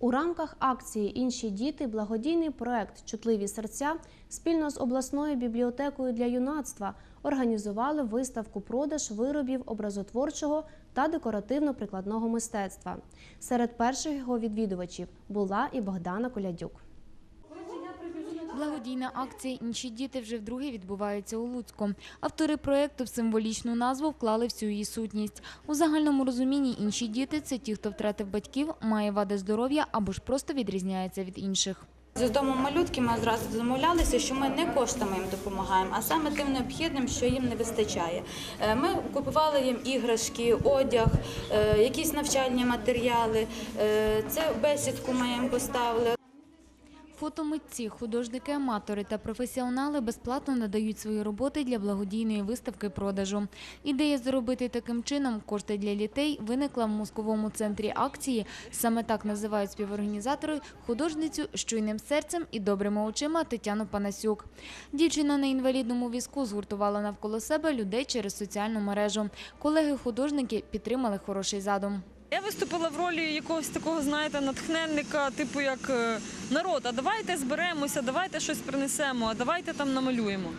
У рамках акції Інші діти благодійний проект Чутливі серця спільно з обласною бібліотекою для юнацтва організували виставку продаж виробів образотворчого та декоративно-прикладного мистецтва. Серед перших його відвідувачів була і Богдана Колядюк. Благодійна акція Інші діти вже вдруге відбувається у Луцьку. Автори проєкту в символічну назву вклали всю її сутність. У загальному розумінні інші діти це ті, хто втратив батьків, має вади здоров'я або ж просто відрізняється від інших. З дому малютки ми одразу домовлялися, що ми не коштами їм допомагаємо, а саме тим необхідним, що їм не вистачає. Е, Ми купували їм іграшки, одяг, е, якісь навчальні матеріали. Е, Це бесідку ми їм поставили. Фотомитці, художники, аматори та професіонали безплатно надають свої роботи для благодійної виставки продажу. Ідея зробити таким чином кошти для дітей виникла в мозковому центрі акції. Саме так називають співорганізатори художницю з чуйним серцем і добрими очима Тетяну Панасюк. Дівчина на інвалідному візку згуртувала навколо себе людей через соціальну мережу. Колеги-художники підтримали хороший задум. Я виступила в ролі якогось такого, знаєте, натхненника, типу як е, народ, а давайте зберемося, давайте щось принесемо, а давайте там намалюємо.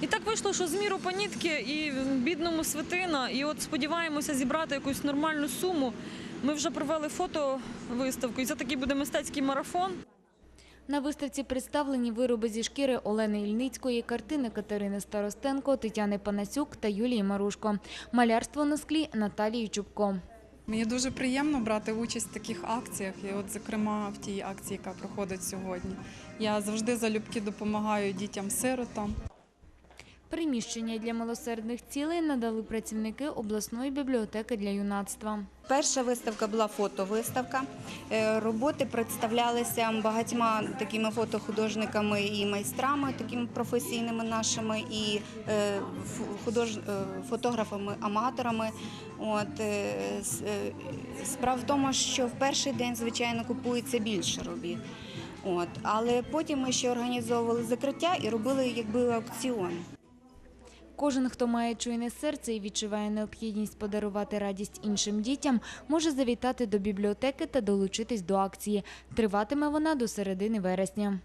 І так вийшло, що з міру панітки і бідному свитина, і от сподіваємося зібрати якусь нормальну суму. Ми вже провели фотовиставку, і це такий буде мистецький марафон. На виставці представлені вироби зі шкіри Олени Ільницької, картини Катерини Старостенко, Тетяни Панасюк та Юлії Марушко. Малярство на склі Наталії Чубко. Мені дуже приємно брати участь в таких акціях, і от, зокрема, в тій акції, яка проходить сьогодні. Я завжди залюбки допомагаю дітям-сиротам. Приміщення для милосердних цілей надали працівники обласної бібліотеки для юнацтва. Перша виставка була фотовиставка. Е, Роботи представлялися багатьма такими фотохудожниками і майстрами, такими професійними нашими, і е, худож... е, фотографами-аматорами. От, Справа в тому, що в перший день, звичайно, купується більше робіт. От, але потім ми ще організовували закриття і робили якби аукціон. Кожен, хто має чуйне серце і відчуває необхідність подарувати радість іншим дітям, може завітати до бібліотеки та долучитись до акції. Триватиме вона до середини вересня.